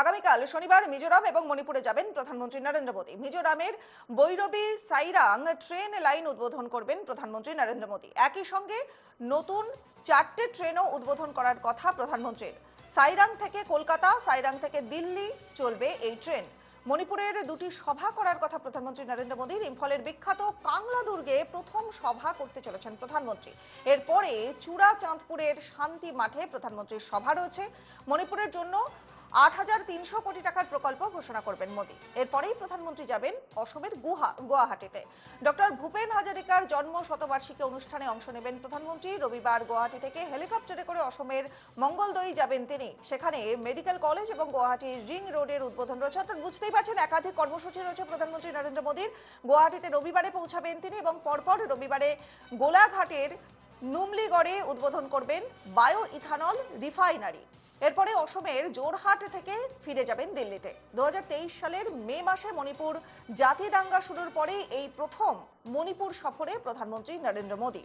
আগামীকাল শনিবার মিজোরাম এবং মণিপুরে যাবেন প্রধানমন্ত্রী নরেন্দ্র মোদী। মিজোরামের বৈরবী সাইরাং ট্রেন লাইন উদ্বোধন করবেন প্রধানমন্ত্রী নরেন্দ্র মোদী। একই সঙ্গে নতুন চারটে ট্রেনও উদ্বোধন করার কথা প্রধানমন্ত্রীর। সাইরাং থেকে কলকাতা, সাইরাং থেকে দিল্লি চলবে এই ট্রেন। মণিপুরের দুটি সভা করার কথা প্রধানমন্ত্রী নরেন্দ্র মোদীর। ইম্ফলের বিখ্যাত কাংলা দুর্গে প্রথম সভা করতে চলেছেন প্রধানমন্ত্রী। এরপরে চূড়া চাঁদপুরের শান্তি মাঠে প্রধানমন্ত্রীর সভা রয়েছে। মণিপুরের জন্য আট হাজার তিনশো কোটি টাকার প্রকল্প ঘোষণা করবেন মোদী। এরপরেই প্রধানমন্ত্রী যাবেন অসমের গুহা গুয়াহাটিতে। ডক্টর ভূপেন হাজারিকার জন্ম শতবার্ষিকী অনুষ্ঠানে অংশ নেবেন প্রধানমন্ত্রী। রবিবার গুয়াহাটি থেকে হেলিকপ্টারে করে অসমের মঙ্গলদৈ যাবেন তিনি। সেখানে মেডিকেল কলেজ এবং গুয়াহাটির রিং রোডের উদ্বোধন রয়েছে। অর্থাৎ বুঝতেই পারছেন, একাধিক কর্মসূচি রয়েছে প্রধানমন্ত্রী নরেন্দ্র মোদীর। গুয়াহাটিতে রবিবারে পৌঁছাবেন তিনি এবং পরপর রবিবারে গোলাঘাটের নুমলিগড়ে উদ্বোধন করবেন বায়ো ইথানল রিফাইনারি। এরপরে অসমের জোরহাট থেকে ফিরে যাবেন দিল্লিতে। দু হাজার তেইশ সালের মে মাসে মণিপুর জাতি দাঙ্গা শুরুর পরে এই প্রথম মণিপুর সফরে প্রধানমন্ত্রী নরেন্দ্র মোদী।